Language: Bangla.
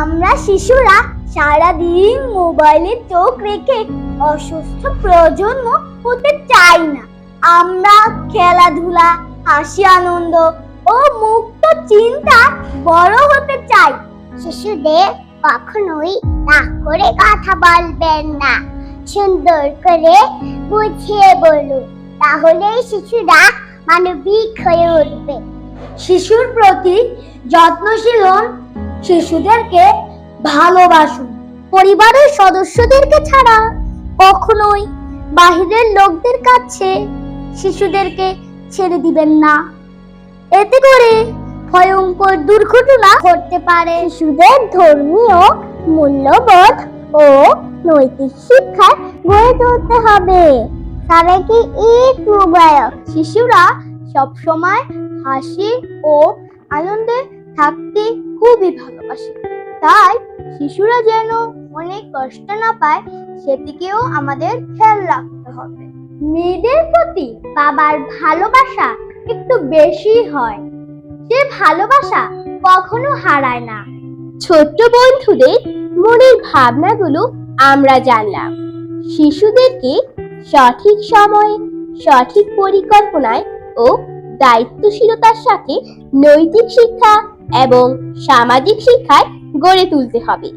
আমরা শিশুরা সারাদিন মোবাইলে চোখ রেখে অসুস্থ প্রজন্ম হতে চাই না। আমরা খেলাধুলা হাসি আনন্দ ও মুক্ত চিন্তা বড় হতে চাই। শিশুদের কখনোই রাগ করে কথা বলবেন না। সুন্দর করে বুঝিয়ে বলুন তাহলেই শিশুরা মানবিক হয়ে উঠবে। শিশুর প্রতি যত্নশীল হন শিশুদেরকে ভালোবাসুন। পরিবারের সদস্যদেরকে ছাড়া কখনোই বাহিরের লোকদের কাছে শিশুদেরকে ছেড়ে দিবেন না। এতে করে ভয়ঙ্কর দুর্ঘটনা ঘটতে পারে। শিশুদের ধর্মীয় মূল্যবোধ ও নৈতিক শিক্ষা গড়ে তুলতে হবে। সবাইকে ঈদ মুবারক শিশুরা সবসময় হাসি ও আনন্দে থাকতে খুবই ভালোবাসে। তাই শিশুরা যেন অনেক কষ্ট না পায়, সেদিকেও আমাদের খেয়াল রাখতে হবে। মেয়েদের প্রতি বাবার ভালোবাসা একটু বেশি হয়। সে ভালোবাসা কখনো হারায় না। ছোট্ট বন্ধুদের মনের ভাবনাগুলো আমরা জানলাম। শিশুদেরকে সঠিক সময়ে, সঠিক পরিকল্পনায় ও দায়িত্বশীলতার সাথে নৈতিক শিক্ষা এবং সামাজিক শিক্ষায় গড়ে তুলতে হবে।